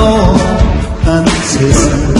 행복한 세상.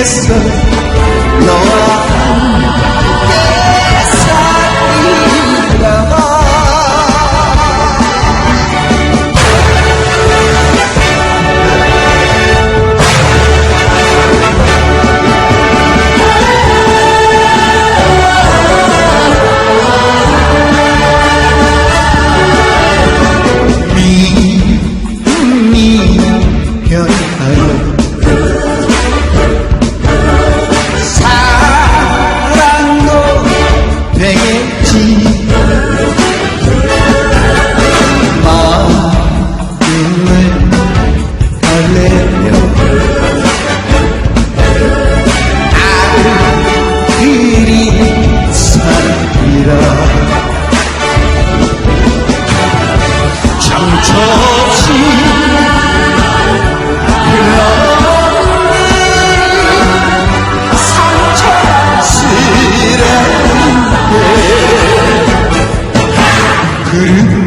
Yes, sir. Yürüyüp